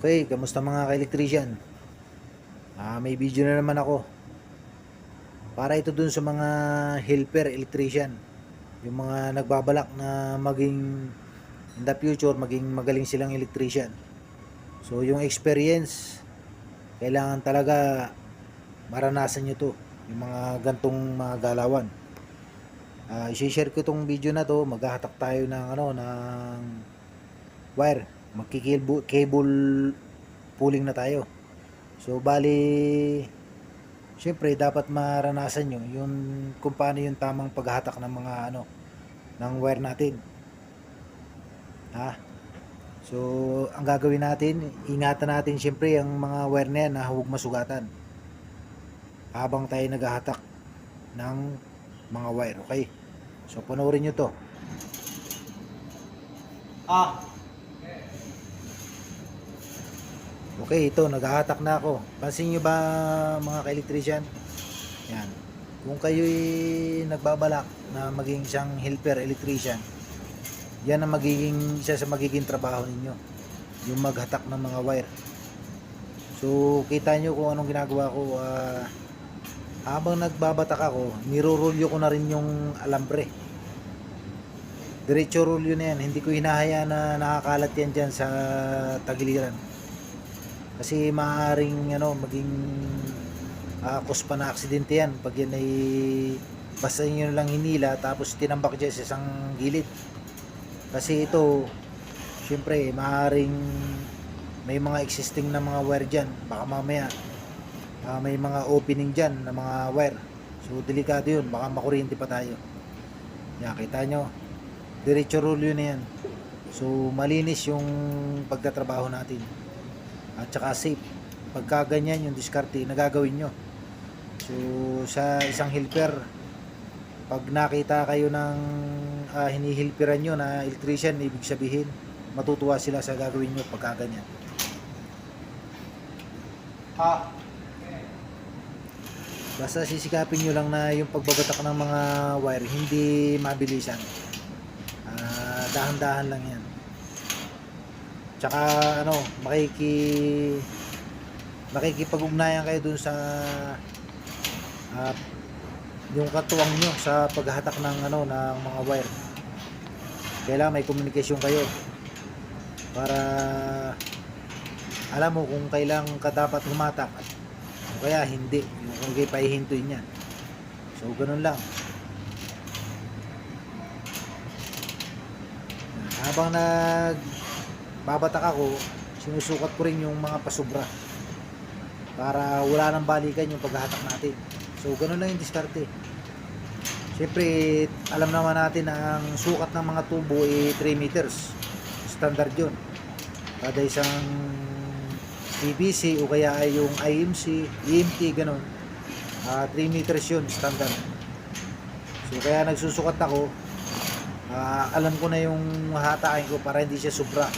Okay, kamusta mga ka-electrician? Ah, may video na naman ako. Para ito dun sa mga helper electrician. Yung mga nagbabalak na maging in the future, maging magaling silang electrician. So, yung experience, kailangan talaga maranasan nyo to. Yung mga gantong mga galawan. Ah, i-share ko tong video na to. Maghahatak tayo ng ano, ng wire. Magkikable cable pulling na tayo. So, bali, syempre, dapat maranasan nyo yung kung paano yung tamang paghahatak ng mga ano, ng wire natin. Ha? So, ang gagawin natin, ingatan natin syempre ang mga wire na yan na huwag masugatan. Habang tayo naghahatak ng mga wire, okay? So, panoorin nyo to. Ah, Okay, ito, naghahatak na ako. Pansin nyo ba mga ka-electrician? Yan. Kung kayo'y nagbabalak na maging isang helper electrician, yan ang magiging isa sa magiging trabaho ninyo. Yung maghatak ng mga wire. So, kita nyo kung anong ginagawa ko. ah, habang nagbabatak ako, nirorolyo ko na rin yung alambre. Diretso rolyo na yan. Hindi ko hinahaya na nakakalat yan dyan sa tagiliran kasi maaaring ano maging uh, cause pa na aksidente yan. Pag yan ay basta nyo lang hinila tapos tinambak dyan sa isang gilid. Kasi ito syempre maaaring may mga existing na mga wire dyan. Baka mamaya ah, may mga opening dyan na mga wire. So delikado yun. Baka makuryente pa tayo. Yan kita nyo. Diretso rule yun na yan. So malinis yung pagtatrabaho natin at saka safe. Pagka ganyan yung diskarte nagagawin nyo. So sa isang helper pag nakita kayo ng uh, hinihilperan nyo na electrician ibig sabihin matutuwa sila sa gagawin nyo pagka ganyan. Basta sisikapin nyo lang na yung pagbabatak ng mga wire hindi mabilisan. Ah, dahan-dahan lang yan Tsaka ano, makiki makikipag-ugnayan kayo dun sa ah, yung katuwang nyo sa paghahatak ng ano ng mga wire. Kailangan may komunikasyon kayo para alam mo kung kailang ka dapat humatak at o kaya hindi. Yung kung kayo pahihintuin yan so ganun lang. Habang nag babatak ako, sinusukat ko rin yung mga pasubra para wala nang balikan yung paghahatak natin. So, ganun lang yung diskarte. Siyempre, alam naman natin na ang sukat ng mga tubo ay 3 meters. Standard yun. Kada isang PVC o kaya ay yung IMC, EMT, ganun. Ah, 3 meters yun, standard. So, kaya nagsusukat ako, ah, alam ko na yung hatakin ko para hindi siya sobra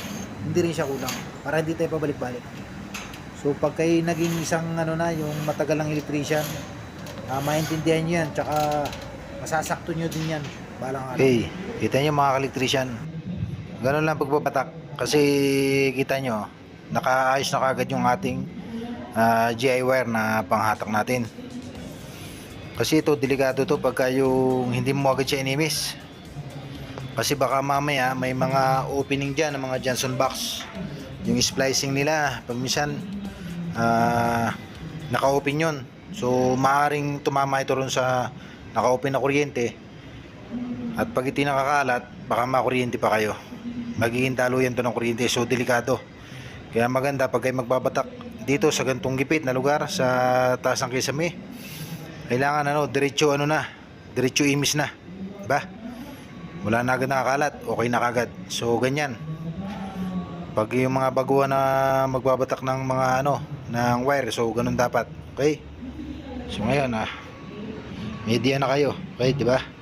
hindi rin siya kulang para hindi tayo pabalik-balik. So pag kayo naging isang ano na yung matagal ng electrician uh, maintindihan nyo yan tsaka masasakto nyo din yan balang araw. Okay kita nyo mga electrician ganun lang pagbabatak kasi kita nyo nakaayos na kagad yung ating ah, GI wire na panghatak natin. Kasi ito delikado to pagka yung hindi mo agad siya inimis kasi baka mamaya may mga opening dyan ng mga Johnson box. Yung splicing nila pag minsan ah, naka-open yun. So maaring tumama ito ron sa naka-open na kuryente. At pag iti nakakalat baka makuryente pa kayo. Magiging daluyan to ng kuryente. So delikado. Kaya maganda pag kayo magbabatak dito sa gantong gipit na lugar sa taas ng kisame kailangan ano diretso ano na diretso imis na. Ba wala na agad nakakalat. Okay na kagad. So ganyan. Pag yung mga baguhan na magbabatak ng mga ano ng wire so ganun dapat. Okay? So ngayon ah idea na kayo. Okay di ba